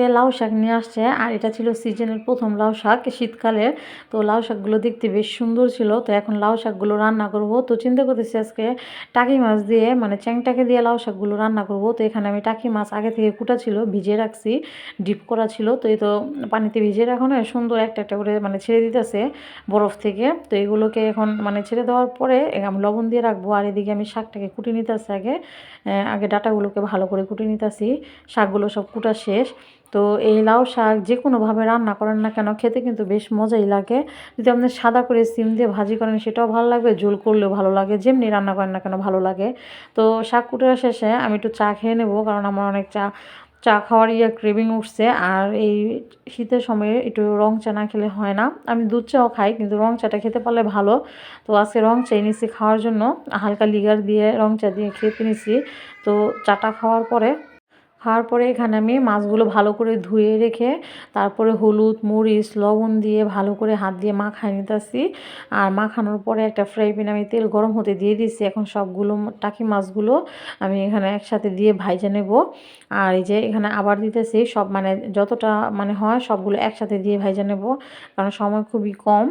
আজকে লাউ শাক নিয়ে আসছে। আর এটা ছিল সিজনের প্রথম লাউ শাক শীতকালের তো লাউ শাকগুলো দেখতে বেশ সুন্দর ছিল। তো এখন লাউ শাকগুলো রান্না করব। তো চিন্তা করতেছি আজকে টাকি মাছ দিয়ে মানে চ্যাংটাকে দিয়ে লাউ শাকগুলো রান্না করব। তো এখানে আমি টাকি মাছ আগে থেকে কুটা ছিল, ভিজিয়ে রাখছি, ডিপ করা ছিল। তো এই তো পানিতে ভিজিয়ে রাখানো সুন্দর একটা একটা করে মানে ছেড়ে দিতেছে বরফ থেকে। তো এগুলোকে এখন মানে ছেড়ে দেওয়ার পরে আমি লবণ দিয়ে রাখব। আর এদিকে আমি শাকটাকে কুটে নিতেছি আগে। আগে ডাটাগুলোকে ভালো করে কুটে নিতেছি শাকগুলো সব কুটা শেষ। তো এই লাউ শাক যে কোনোভাবে রান্না করেন না কেন, খেতে কিন্তু বেশ মজাই লাগে। যদি আপনি সাদা করে সিম দিয়ে ভাজি করেন, সেটাও ভালো লাগবে, ঝোল করলেও ভালো লাগে, যেমনি রান্না করেন না কেন ভালো লাগে। তো শাক কুটার শেষে আমি একটু চা খেয়ে নেব, কারণ আমার অনেক চা চা খাওয়ার ইয়ে ক্রেভিং উঠছে, আর এই শীতের সময়ে একটু রং চা না খেলে হয় না। আমি দুধ চাও খাই, কিন্তু রং চাটা খেতে পারলে ভালো। তো আজকে রং চা নিছি খাওয়ার জন্য, হালকা লিগার দিয়ে রং চা দিয়ে খেতে নিছি তো চাটা খাওয়ার পরে খাওয়ার পরে এখানে আমি মাছগুলো ভালো করে ধুয়ে রেখে তারপরে হলুদ, মরিচ, লবণ দিয়ে ভালো করে হাত দিয়ে মাখাই নিতেছি। আর মাখানোর পরে একটা ফ্রাই প্যানে আমি তেল গরম হতে দিয়ে দিচ্ছি এখন সবগুলো টাকি মাছগুলো আমি এখানে একসাথে দিয়ে ভাইজে নেব। আর এই যে এখানে আবার দিতেছি, সব মানে যতটা মানে হয় সবগুলো একসাথে দিয়ে ভাইজে নেব। কারণ সময় খুবই কম।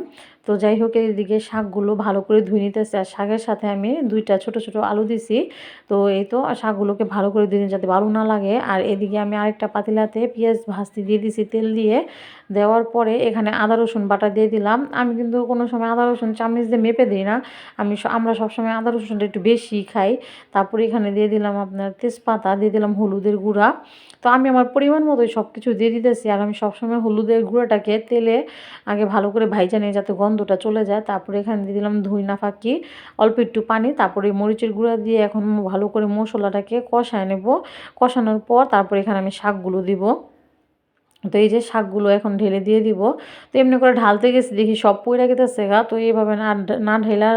তো যাই হোক, এদিকে শাকগুলো ভালো করে ধুয়ে নিতেছে আর শাকের সাথে আমি দুইটা ছোট ছোট আলু দিছি। তো এই তো শাকগুলোকে ভালো করে ধুয়ে যাতে বালু না লাগে। আর এদিকে আমি আরেকটা পাতিলাতে পেঁয়াজ ভাজতে দিয়ে দিছি তেল দিয়ে। দেওয়ার পরে এখানে আদা, রসুন বাটা দিয়ে দিলাম। আমি কিন্তু কোনো সময় আদা, রসুন চামচ দিয়ে মেপে দিই না। আমি আমরা সবসময় আদা, রসুনটা একটু বেশি খাই। তারপরে এখানে দিয়ে দিলাম আপনার তেজপাতা, দিয়ে দিলাম হলুদের গুঁড়া। তো আমি আমার পরিমাণ মতোই সব কিছু দিয়ে দিতেছি। আর আমি সবসময় হলুদের গুঁড়োটাকে তেলে আগে ভালো করে ভাইজা নিয়ে যাতে গন্ধটা চলে যায়, তারপরে এখানে দিয়ে দিলাম ধুইনা ফাঁকি, অল্প একটু পানি, তারপরে মরিচের গুঁড়া দিয়ে এখন ভালো করে মশলাটাকে কষায় নেব। কষানোর পর তারপরে এখানে আমি শাকগুলো দিব। তো এই যে শাকগুলো এখন ঢেলে দিয়ে দিব। তো এমনি করে ঢালতে গেছি, দেখি সব পইরা গেতেছে গা। তো এইভাবে না না ঢেলা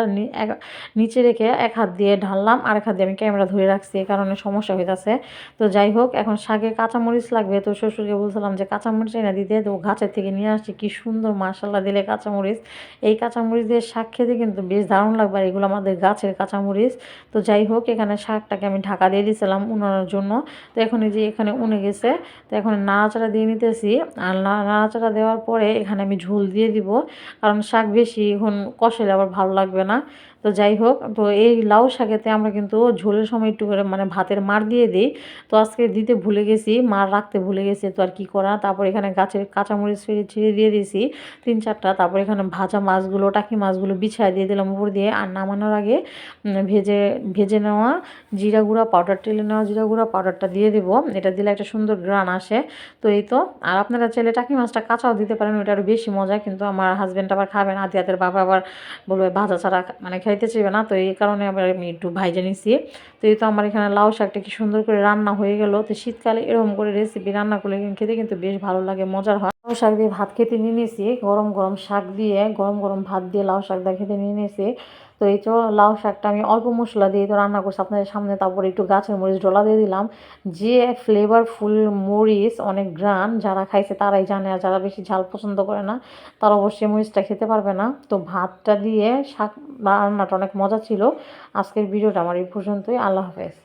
নিচে রেখে এক হাত দিয়ে ঢাললাম, আর এক হাত দিয়ে আমি ক্যামেরা ধরে রাখছি, এই কারণে সমস্যা হইতেছে। তো যাই হোক, এখন শাকে কাঁচামরিচ লাগবে। তো শ্বশুরকে বলছিলাম যে কাঁচামরিচ এনে দিতে, তো গাছের থেকে নিয়ে আসছি, কি সুন্দর মাসাল্লা দিলে কাঁচামরিচ। এই কাঁচামরিচ দিয়ে শাক খেতে কিন্তু বেশ দারুণ লাগবে, আর এগুলো আমাদের গাছের কাঁচামরিচ। তো যাই হোক, এখানে শাকটাকে আমি ঢাকা দিয়ে দিয়েছিলাম উনানোর জন্য। তো এখন এই যে এখানে উনে গেছে, তো এখন নাড়াচাড়া দিয়ে নিতে দিতেছি আর নাড়াচাড়া দেওয়ার পরে এখানে আমি ঝোল দিয়ে দিব। কারণ শাক বেশি, এখন কষাইলে আবার ভালো লাগবে না। তো যাই হোক, তো এই লাউ শাকেতে আমরা কিন্তু ঝোলের সময় একটু করে মানে ভাতের মার দিয়ে দিই। তো আজকে দিতে ভুলে গেছি, মার রাখতে ভুলে গেছি, তো আর কি করা তারপর এখানে গাছের কাঁচামরিচ ফিরে ছিঁড়ে দিয়ে দিয়েছি, তিন চারটা। তারপর এখানে ভাজা মাছগুলো, টাকি মাছগুলো বিছায় দিয়ে দিলাম উপর দিয়ে। আর নামানোর আগে ভেজে ভেজে নেওয়া জিরা গুঁড়া পাউডার টেলে নেওয়া জিরা গুঁড়া পাউডারটা দিয়ে দেবো। এটা দিলে একটা সুন্দর গ্রান আসে। তো এই তো। আর আপনারা চাইলে টাকি মাছটা কাঁচাও দিতে পারেন, ওটা আরও বেশি মজা। কিন্তু আমার হাজব্যান্ড আবার খাবেন আদি হাতের বাবা আবার বলবে, ভাজা ছাড়া মানে খাইতে চাইবে না, তো এই কারণে আবার আমি একটু ভাইজে নিছি। তো এই তো আমার এখানে লাউ শাকটা কি সুন্দর করে রান্না হয়ে গেল। তো শীতকালে এরকম করে রেসিপি রান্না করলে খেতে কিন্তু বেশ ভালো লাগে, মজার হয়। লাউ শাক দিয়ে ভাত খেতে নিয়ে নিয়েছি, গরম গরম শাক দিয়ে, গরম গরম ভাত দিয়ে লাউ শাক দিয়ে খেতে নিয়ে নিয়েছি। তো এই তো লাউ শাকটা আমি অল্প মশলা দিয়ে তো রান্না করছি, আপনাদের সামনে তারপরে একটু গাছের মরিচ ডলা দিয়ে দিলাম। যে ফ্লেভারফুল মরিচ, অনেক গ্রান যারা খাইছে তারাই জানে, আর যারা বেশি ঝাল পছন্দ করে না, তারা অবশ্যই মরিচটা খেতে পারবে না। তো ভাতটা দিয়ে শাক রান্নাটা অনেক মজা ছিল। আজকের ভিডিওটা আমার এই পর্যন্তই, আল্লাহ হাফেজ।